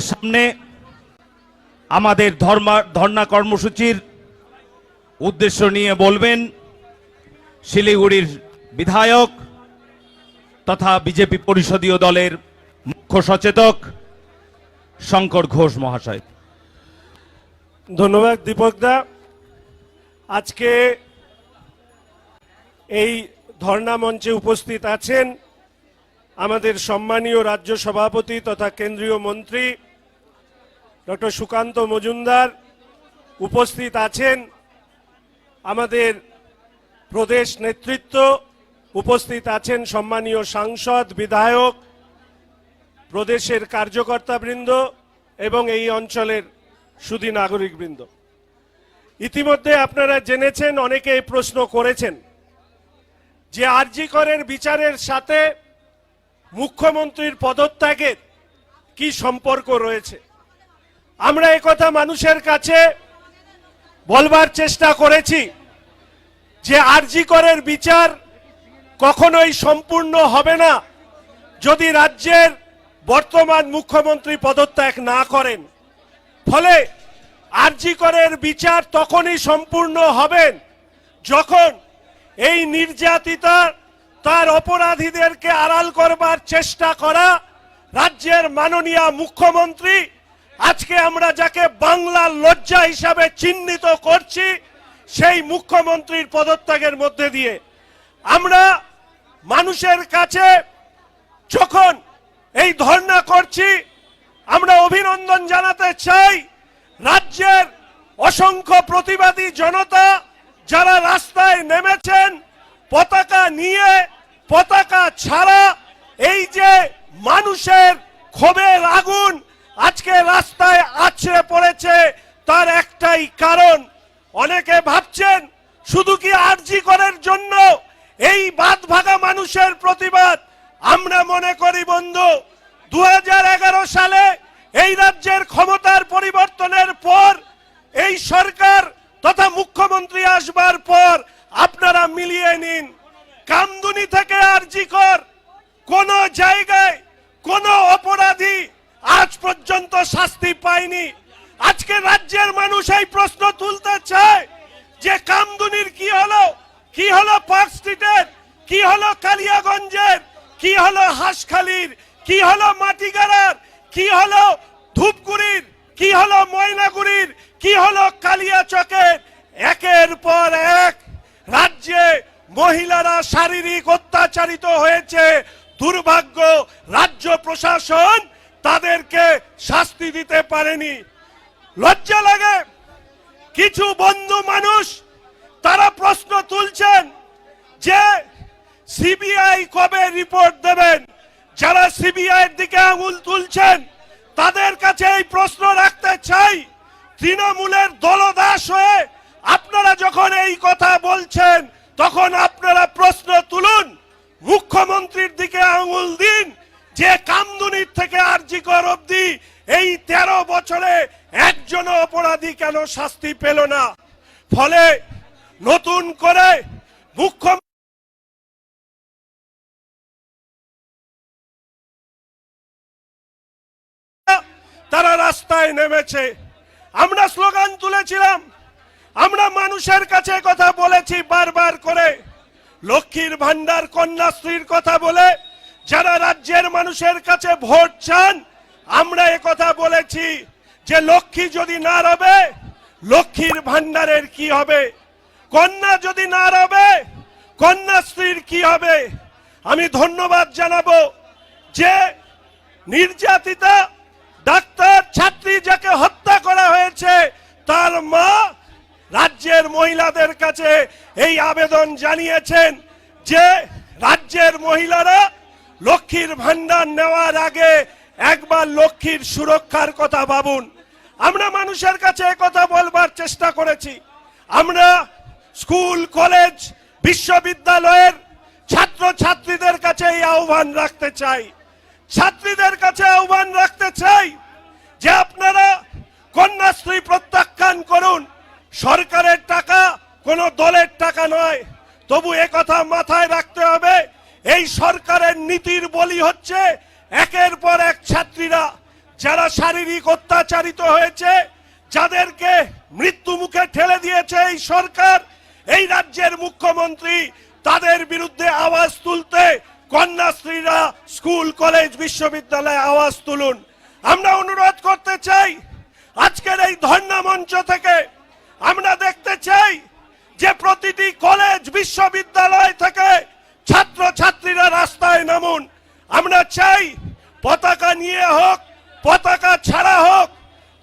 সামনে আমাদের ধর্মা, ধর্ণা কর্মসূচির উদ্দেশ্য নিয়ে বলবেন শিলিগুড়ির বিধায়ক তথা বিজেপি পরিষদীয় দলের মুখ্য সচেতক শঙ্কর ঘোষ মহাশয়। ধন্যবাদ দীপকদা আজকে এই ধর্ণা মঞ্চে উপস্থিত আছেন আমাদের সম্মানীয় রাজ্য সভাপতি তথা কেন্দ্রীয় মন্ত্রী ডক্টর সুকান্ত মজুমদার উপস্থিত আছেন। আমাদের প্রদেশ নেতৃত্ব উপস্থিত আছেন সম্মানীয় সাংসদ, বিধায়ক, প্রদেশের কার্যকর্তাবৃন্দ এবং এই অঞ্চলের সুদী নাগরিকবৃন্দ। ইতিমধ্যে আপনারা জেনেছেন অনেকে এই প্রশ্ন করেছেন যে আরজি করের বিচারের সাথে মুখ্যমন্ত্রীর পদত্যাগের কি সম্পর্ক রয়েছে? আমরা কথা মানুষের কাছে বলবার চেষ্টা করেছি যে আরজি করের বিচার কখনোই সম্পূর্ণ হবে না যদি রাজ্যের বর্তমান মুখ্যমন্ত্রী পদত্যাগ না করেন। ফলে আরজি করের বিচার তখনই সম্পূর্ণ হবেন যখন এই নির্যাতিতা তার অপরাধীদেরকে আড়াল করবার চেষ্টা করা রাজ্যের মাননীয় মুখ্যমন্ত্রী। আজকে আমরা যাকে বাংলার লজ্জা হিসাবে চিহ্নিত করছি, সেই মুখ্যমন্ত্রীর পদত্যাগের মধ্যে দিয়ে। আমরা মানুষের কাছে যখন এই ধর্ণা করছি, আমরা অভিনন্দন জানাতে চাই রাজ্যের অসংখ্য প্রতিবাদী জনতা যারা রাস্তায় নেমেছেন পতাকা নিয়ে, পতাকা ছাড়া এই যে মানুষের ক্ষোভের আগুন আজকে রাস্তায় আছড়ে পড়েছে, তার একটাই কারণ। অনেকে ভাবছেন, শুধু কি আরজি করার জন্য এই বাদ ভাগা মানুষের প্রতিবাদ? আমরা মনে করি, বন্ধু দু হাজার এগারো সালে এই রাজ্যের ক্ষমতার পরিবর্তনের পর এই সরকার তথা মুখ্যমন্ত্রী আসবার পর আপনারা মিলিয়ে নিন। কামদুনি থেকে আরজি কর। কোন জায়গায় কোন অপরাধী আজ পর্যন্ত শাস্তি পায়নি। আজকে রাজ্যের মানুষ এই প্রশ্ন তুলতে চায় যে কামদুনির কি হলো? কি হলো পার্ক স্ট্রিটের? কি হলো কালিয়াগঞ্জের? কি হলো হাঁসখালির? কি হলো মাটিগাড়ার? কি হলো ধূপগুড়ির? কি হলো ময়নাগুড়ির? কি হলো কালিয়াচকের? একের পর এক রাজ্যে মহিলারা শারীরিক অত্যাচারিত হয়েছে। দুর্ভাগ্য রাজ্য প্রশাসন তাদেরকে শাস্তি দিতে পারেনি। লজ্জা লাগে। কিছু বন্ধু মানুষ তারা প্রশ্ন তুলছেন যে সিবিআই কবে রিপোর্ট দেবেন? যারা সিবিআই এর দিকে আঙুল তুলছেন, তাদের কাছে এই প্রশ্ন রাখতে চাই। তৃণমূলের দলদাস হয়ে আপনারা যখন এই কথা বলছেন, তখন আপনারা প্রশ্ন তুলুন। মুখ্যমন্ত্রীর দিকে আঙুল দিন, যে কামদুনির থেকে আরজিকর অবধি এই তেরো বছরে একজন অপরাধী কেন শাস্তি পেল না? ফলে নতুন করে মুখ্য তারা রাস্তায় নেমেছে। আমরা স্লোগান তুলেছিলাম আমরা মানুষের কাছে কথা বলেছি বারবার করে। লক্ষ্মীর ভান্ডার কন্যাশ্রীর কথা বলে যারা রাজ্যের মানুষের কাছে ভোট চান, আমরা কথা বলেছি যে লক্ষ্মী যদি না রবে, লক্ষ্মীর ভান্ডারের কি হবে? কন্যা যদি না রবে, কন্যাশ্রীর কি হবে? আমি ধন্যবাদ জানাব যে নির্যাতিতা ডাক্তার ছাত্রী যাকে হত্যা করা হয়েছে তার মা রাজ্যের মহিলাদের কাছে এই আবেদন জানিয়েছেন যে রাজ্যের মহিলারা লক্ষ্মীর ভান্ডার নেওয়ার আগে একবার লক্ষ্মীর সুরক্ষার কথা ভাবুন। আমরা মানুষের কাছে কথা বলবার চেষ্টা করেছি। আমরা স্কুল, কলেজ, বিশ্ববিদ্যালয়ের ছাত্র ছাত্রীদের কাছে এই আহ্বান রাখতে চাই। ছাত্রীদের কাছে আহ্বান রাখতে চাই যে আপনারা কন্যাশ্রী প্রত্যাখ্যান করুন। সরকারের টাকা কোনো দলের টাকা নয়। তবু কথা মাথায় রাখতে হবে, এই সরকারের নীতির বলি হচ্ছে একের পর এক ছাত্রীরা যারা শারীরিক অত্যাচারিত হয়েছে, যাদেরকে মৃত্যু মুখে ঠেলে দিয়েছে এই সরকার, এই রাজ্যের মুখ্যমন্ত্রী, তাদের বিরুদ্ধে আওয়াজ তুলতে কন্যাশ্রীরা স্কুল, কলেজ, বিশ্ববিদ্যালয়ে আওয়াজ তুলুন। আমরা অনুরোধ করতে চাই, আজকের এই ধর্ণা মঞ্চ থেকে আমরা দেখতে চাই যে প্রতিটি কলেজ বিশ্ববিদ্যালয় থেকে ছাত্র ছাত্রীরা রাস্তায় নামুন। আমরা চাই পতাকা নিয়ে হোক, পতাকা ছাড়া হোক,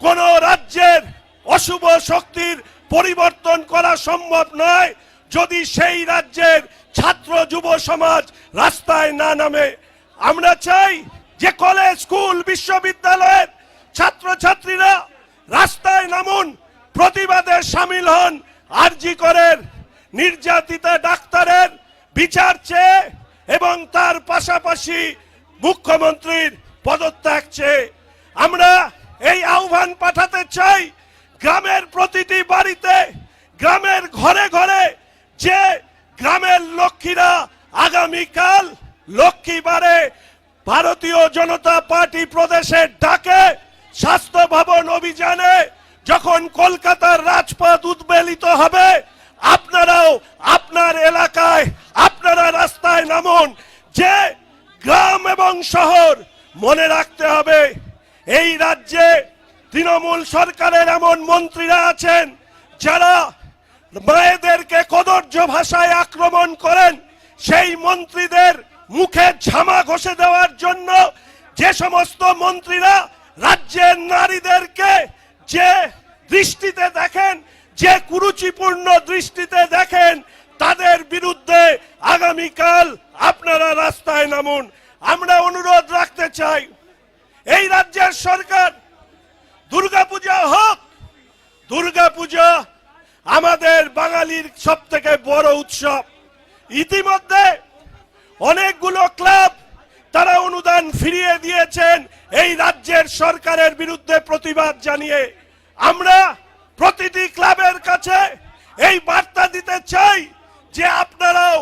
কোন রাজ্যের অশুভ শক্তির পরিবর্তন করা সম্ভব নয় যদি সেই রাজ্যের ছাত্র যুব সমাজ রাস্তায় না নামে। আমরা চাই যে কলেজ, স্কুল, বিশ্ববিদ্যালয়ের ছাত্রছাত্রীরা রাস্তায় নামুন, প্রতিবাদে সামিল হন আরজি করেন, নির্যাতিতা ডাক্তারের বিচার চেয়ে এবং তার পাশাপাশি মুখ্যমন্ত্রীর পদত্যাগ চেয়ে। আমরা এই আহ্বান পাঠাতে চাই গ্রামের প্রতিটি বাড়িতে, গ্রামের ঘরে ঘরে যে গ্রামের লক্ষ্মীরা আগামীকাল লক্ষ্মীবারে ভারতীয় জনতা পার্টি প্রদেশের ডাকে স্বাস্থ্য ভবন অভিযানে যখন কলকাতার রাজপথ উদ্বেলিত হবে, আপনারাও আপনার এলাকায়, আপনারা রাস্তায় নামুন। যে গ্রাম এবং শহর মনে রাখতে হবে, এই রাজ্যে তৃণমূল সরকারের এমন মন্ত্রীরা আছেন যারা মায়েদেরকে কদর্য ভাষায় আক্রমণ করেন। সেই মন্ত্রীদের মুখে ঝামা ঘষে দেওয়ার জন্য যে সমস্ত মন্ত্রীরা রাজ্যের নারীদেরকে যে দৃষ্টিতে দেখেন, যে কুরুচিপূর্ণ দৃষ্টিতে দেখেন, তাদের বিরুদ্ধে আগামীকাল আপনারা রাস্তায় নামুন। আমরা অনুরোধ রাখতে চাই, এই রাজ্যের সরকার, দুর্গাপূজা হোক, দুর্গাপূজা আমাদের বাঙালির সব থেকে বড় উৎসব। ইতিমধ্যে অনেকগুলো ক্লাব তারা অনুদান ফিরিয়ে দিয়েছেন এই রাজ্যের সরকারের বিরুদ্ধে প্রতিবাদ জানিয়ে। আমরা প্রতিটি ক্লাবের কাছে এই বার্তা দিতে চাই যে আপনারাও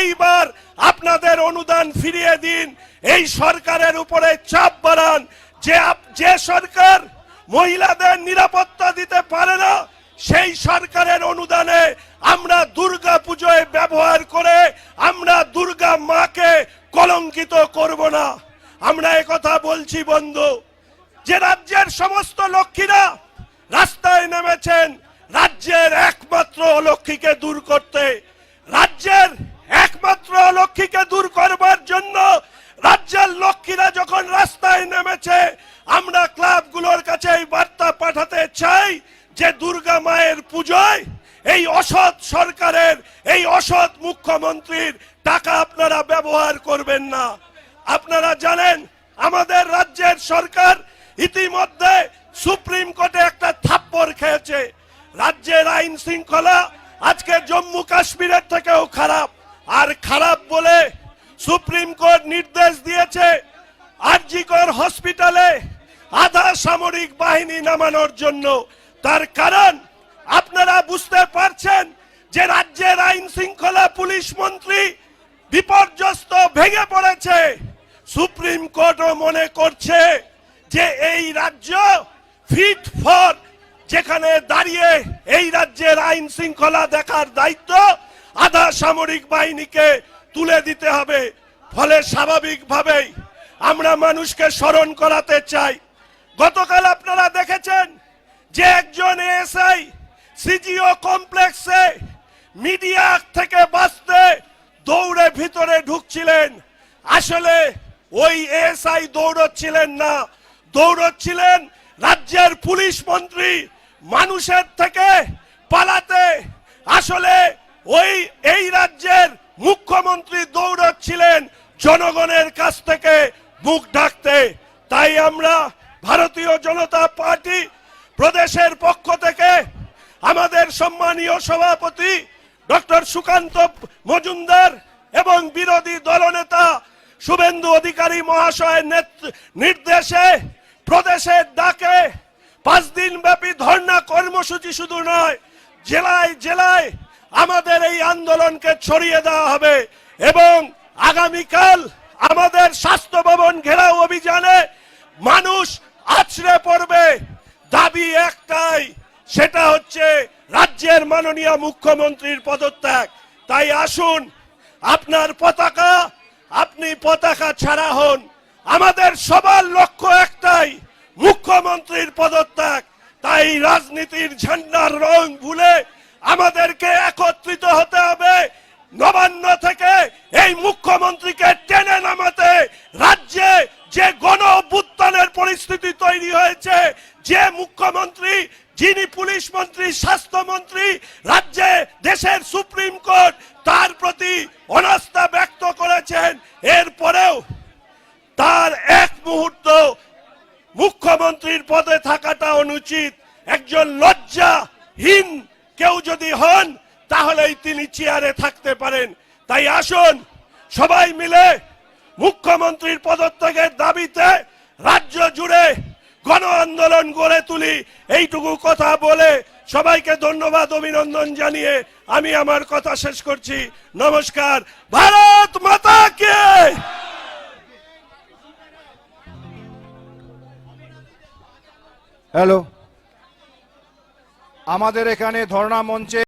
এইবার আপনাদের অনুদান ফিরিয়ে দিন, এই সরকারের উপরে চাপ বাড়ান। যে যে সরকার মহিলাদের নিরাপত্তা দিতে পারে না, সেই সরকারের অনুদানে আমরা দুর্গা পুজোয় ব্যবহার করে আমরা দুর্গা মাকে কলঙ্কিত করব না। আমরা কথা বলছি, বন্ধু, যে রাজ্যের সমস্ত লক্ষ্মীরা রাস্তায় নেমেছেন রাজ্যের একমাত্র লক্ষ্মীকে দূর করতে। রাজ্যের একমাত্র লক্ষ্মীকে দূর করবার জন্য রাজ্যের লক্ষ্মীরা যখন রাস্তায় নেমেছে, আমরা ক্লাবগুলোর কাছে এই বার্তা পাঠাতে চাই যে দুর্গা মায়ের পুজোয় এই অসৎ সরকারের, এই অসৎ মুখ্যমন্ত্রীর টাকা আপনারা ব্যবহার করবেন না। আপনারা জানেন, আমাদের রাজ্যের সরকার ইতিমধ্যে সুপ্রিম কোর্টে একটা থাপ্পড় খেয়েছে। রাজ্যের আইন শৃঙ্খলা আজকে জম্মু কাশ্মীরের থেকেও খারাপ। আর খারাপ বলে সুপ্রিম কোর্ট নির্দেশ দিয়েছে আরজিকর হসপিটালে আধা সামরিক বাহিনী নামানোর জন্য। তার কারণ আপনারা বুঝতে পারছেন যে রাজ্যের আইন শৃঙ্খলা পুলিশ মন্ত্রী বিপর্যস্ত ভেঙে পড়েছে। সুপ্রিম কোর্টও মনে করছে যে এই রাজ্য ফিট ফর যেখানে দাঁড়িয়ে এই রাজ্যের আইন শৃঙ্খলা দেখার দায়িত্ব আধা সামরিক বাহিনীকে তুলে দিতে হবে। ফলে স্বাভাবিকভাবেই আমরা মানুষকে স্মরণ করাতে চাই। গতকাল আপনারা দেখেছেন যে একজন এসআই সিজিও কমপ্লেক্সে মিডিয়া থেকে বাঁচতে দৌড়ে ভিতরে ঢুকছিলেন। আসলে ওই এসআই দৌড়চ্ছিলেন না। দৌড়চ্ছিলেন রাজ্যের পুলিশ মন্ত্রী মানুষের থেকে পালাতে আসলে ওই, এই রাজ্যের মুখ্যমন্ত্রী দৌড়াচ্ছিলেন জনগণের কাছ থেকে মুখ ঢাকতে। তাই আমরা ভারতীয় জনতা পার্টি প্রদেশের পক্ষ থেকে আমাদের সম্মানীয় সভাপতি ডক্টর সুকান্ত মজুমদার এবং বিরোধী দলনেতা শুভেন্দু অধিকারী মহাশয়ের নির্দেশে প্রদেশের ডাকে পাঁচ দিন ব্যাপী ধর্ণা কর্মসূচি শুধু নয়, জেলায় জেলায় আমাদের এই আন্দোলনকে ছড়িয়ে দেওয়া হবে এবং আগামীকাল আমাদের স্বাস্থ্য ভবন ঘেরাও অভিযানে মানুষ আছড়ে পড়বে। দাবি একটাই, সেটা হচ্ছে রাজ্যের মাননীয় মুখ্যমন্ত্রীর পদত্যাগ। তাই আসুন, আপনার পতাকা, আপনি পতাকা ছাড়া হন। আমাদের সবার লক্ষ্য একটাই, মুখ্যমন্ত্রীর পদত্যাগ। তাই রাজনীতির ঝান্ডার রং ভুলে আমাদেরকে একত্রিত হতে হবে। নবান্ন থেকে এই মুখ্যমন্ত্রীকে টেনে নামাতে রাজ্যে যে গণ অভ্যুত্থানের পরিস্থিতি তৈরি হয়েছে, যে মুখ্যমন্ত্রী, যিনি পুলিশ মন্ত্রী, স্বাস্থ্যমন্ত্রী, রাজ্যে দেশের সুপ্রিম কোর্ট, তার প্রতি অনাস্থা ব্যক্ত করেছেন এরপরেও তার এক মুহূর্ত মুখ্যমন্ত্রীর পদে অনুচিত একজন লজ্জাহীন কেউ যদি হন, তাহলেই তিনি চেয়ারে থাকতে পারেন। তাই আসুন, সবাই মিলে মুখ্যমন্ত্রীর পদত্যাগের দাবিতে রাজ্য জুড়ে গণ আন্দোলন গড়ে তুলি। এইটুকু কথা বলে সবাইকে ধন্যবাদ, অভিনন্দন জানিয়ে আমি আমার কথা শেষ করছি। নমস্কার। ভারত মাতা কে হ্যালো আমাদের এখানে ধর্ণা মঞ্চে